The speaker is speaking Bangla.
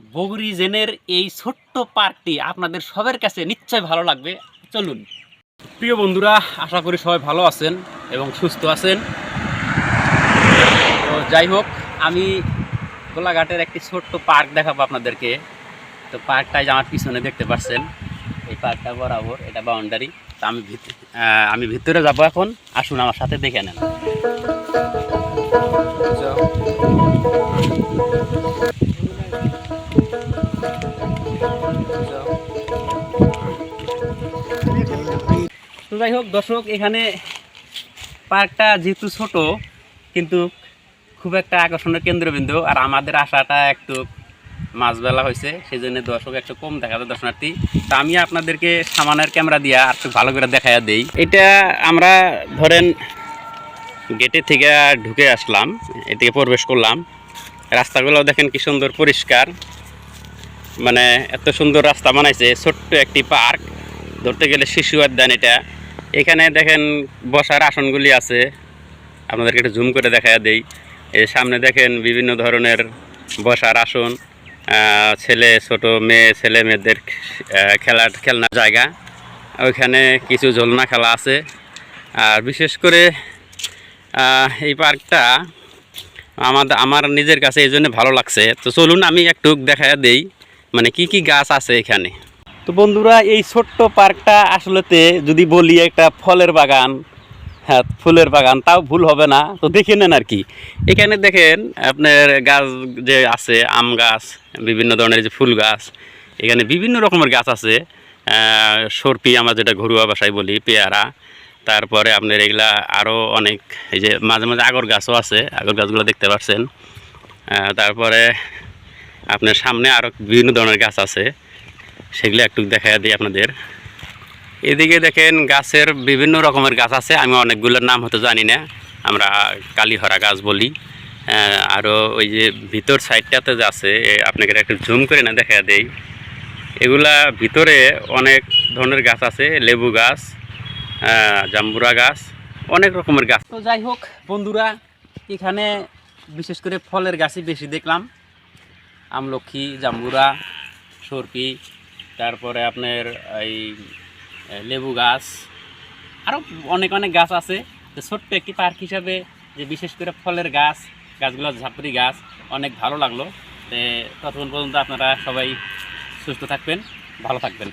বগুড়ি জেনের এই ছোট্ট পার্কটি আপনাদের সবার কাছে নিশ্চয় ভালো লাগবে। চলুন। প্রিয় বন্ধুরা, আশা করি সবাই ভালো আছেন এবং সুস্থ আছেন। তো যাই হোক, আমি গোলাঘাটের একটি ছোট্ট পার্ক দেখাবো আপনাদেরকে। তো পার্কটাই যে আমার পিছনে দেখতে পাচ্ছেন, এই পার্কটা বরাবর, এটা বাউন্ডারি তা আমি আমি ভিতরে যাব এখন। আসুন আমার সাথে দেখে নেন। তো যাই হোক, দর্শক, এখানে পার্কটা যেহেতু ছোট, কিন্তু খুব একটা আকর্ষণের কেন্দ্রবিন্দু। আর আমাদের আশাটা একটু মাঝবেলা হয়েছে সেই জন্য দর্শক একটু কম দেখা যায় দর্শনার্থী। তা আমি আপনাদেরকে সামানের ক্যামেরা দিয়ে আর একটু ভালো করে দেখাইয়া দেই। এটা আমরা ধরেন গেটে থেকে ঢুকে আসলাম, এদিকে প্রবেশ করলাম। রাস্তাগুলো দেখেন কি সুন্দর পরিষ্কার। মানে এত সুন্দর রাস্তা বানাইছে, ছোট্ট একটি পার্ক। ধরতে গেলে শিশু উদ্যান এটা। এখানে দেখেন বসার আসনগুলি আছে। আপনাদেরকে একটু জুম করে দেখা দেই। এই সামনে দেখেন বিভিন্ন ধরনের বসার আসন ছেলে, ছোট মেয়ে, ছেলে মেয়েদের খেলার খেলনার জায়গা। ওইখানে কিছু ঝোলনা খেলা আছে। আর বিশেষ করে এই পার্কটা আমাদের আমার নিজের কাছে এই জন্য ভালো লাগছে। তো চলুন আমি একটু দেখা দেই। মানে কি কি গাছ আছে এখানে? তো বন্ধুরা, এই ছোট্ট পার্কটা আসলেতে যদি বলি একটা ফলের বাগান হ্যাঁ ফুলের বাগান, তাও ভুল হবে না। তো দেখে নেন আর কি। এখানে দেখেন আপনার গাছ যে আছে, আম গাছ, বিভিন্ন ধরনের যে ফুল গাছ, এখানে বিভিন্ন রকমের গাছ আছে। সরপি আমরা যেটা ঘরোয়া বাসায় বলি, পেয়ারা। তারপরে আপনার এগুলা আরও অনেক, এই যে মাঝে মাঝে আগর গাছও আছে, আগর গাছগুলো দেখতে পাচ্ছেন তারপরে আপনার সামনে আরও বিভিন্ন ধরনের গাছ আছে। সেগুলো একটু দেখা দিই আপনাদের। এদিকে দেখেন গাছের বিভিন্ন রকমের গাছ আছে। আমি অনেকগুলোর নাম হয়তো জানি না। আমরা কালীহরা গাছ বলি। আরও ওই যে ভিতর সাইডটাতে যে আছে আপনাকে একটু জুম করে না দেখা দেই। এগুলা ভিতরে অনেক ধরনের গাছ আছে। লেবু গাছ জাম্বুরা গাছ, অনেক রকমের গাছ। তো যাই হোক, বন্ধুরা, এখানে বিশেষ করে ফলের গাছই বেশি দেখলাম। আমলক্ষী জাম্বুরা, সর্পি, তারপরে আপনার এই লেবু গাছ আরও অনেক অনেক গাছ আছে। যে ছোট্ট একটি পার্ক হিসাবে যে বিশেষ করে ফলের গাছ, গাছগুলো ঝাপড়ি গাছ, অনেক ভালো লাগল। ততক্ষণ পর্যন্ত আপনারা সবাই সুস্থ থাকবেন, ভালো থাকবেন।